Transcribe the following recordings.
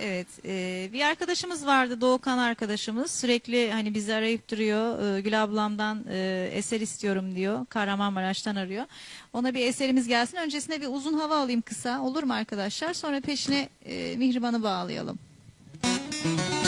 Evet, e, bir arkadaşımız vardı Doğukan arkadaşımız. Sürekli hani bizi arayıp duruyor. E, Gül ablamdan e, eser istiyorum diyor. Kahramanmaraş'tan arıyor. Ona bir eserimiz gelsin. Öncesinde bir uzun hava alayım kısa. Olur mu arkadaşlar? Sonra peşine e, Mihriban'ı bağlayalım. Hangi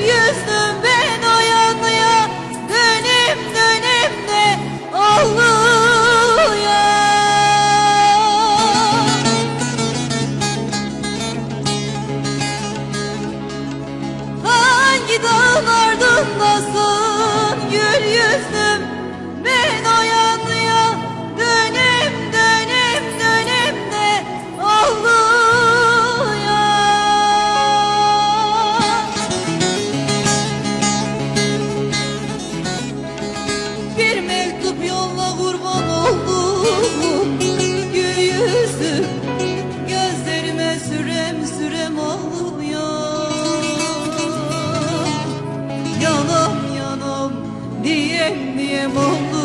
yüzlüm ben o yanıya Dönem dönem de ağlıya Hangi dağın ardındasın memorlu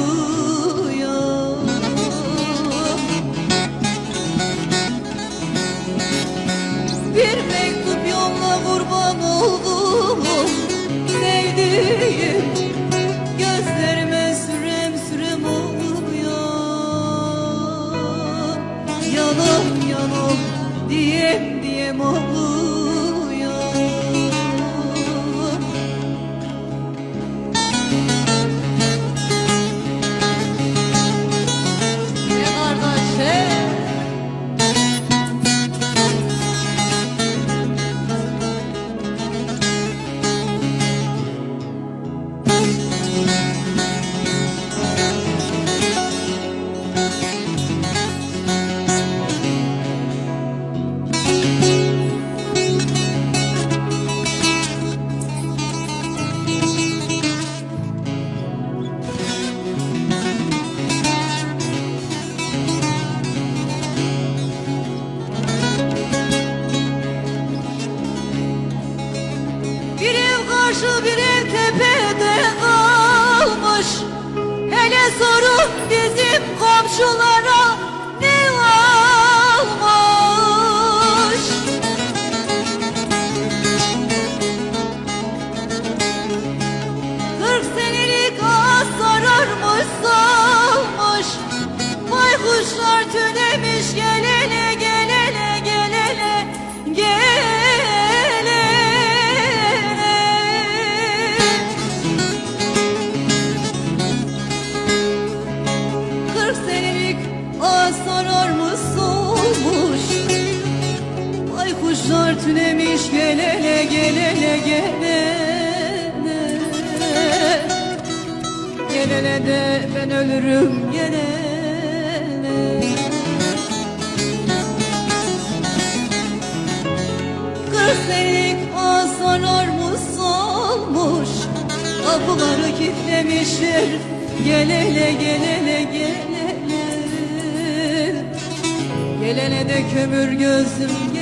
Sorun bizim komşulara Tünemiş gelene gelene gelene. Gelene de ben ölürüm gelene. Kırk senelik ağaç sararmış solmuş Kapıları kilitlemişler Gelene gelene gelene. Gelene de kömür gözüm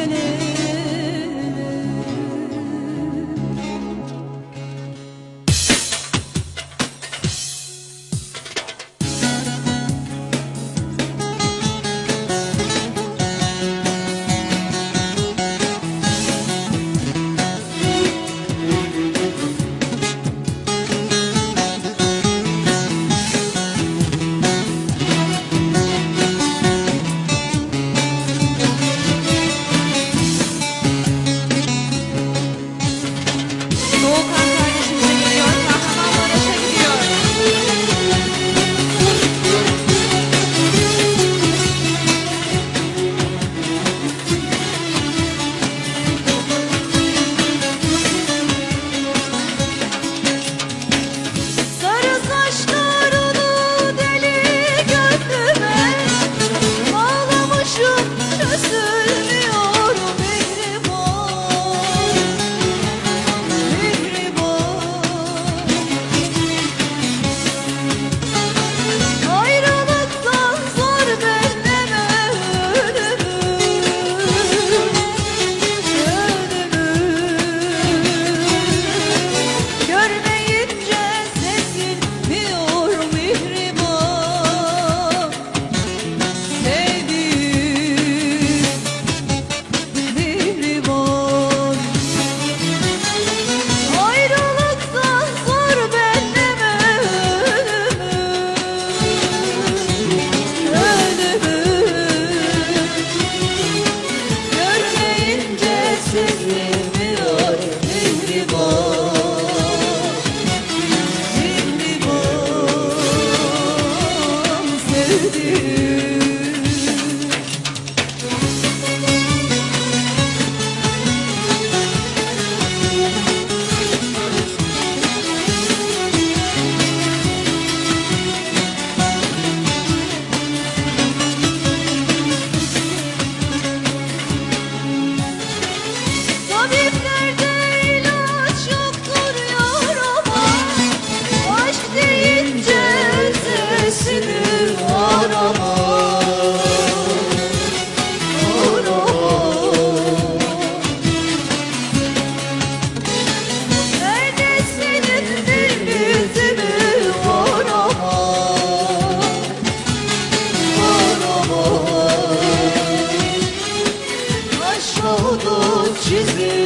umudu çizir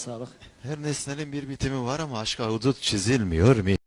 sağlık. Her nesnenin bir bitimi var ama aşka hudut çizilmiyor. mi?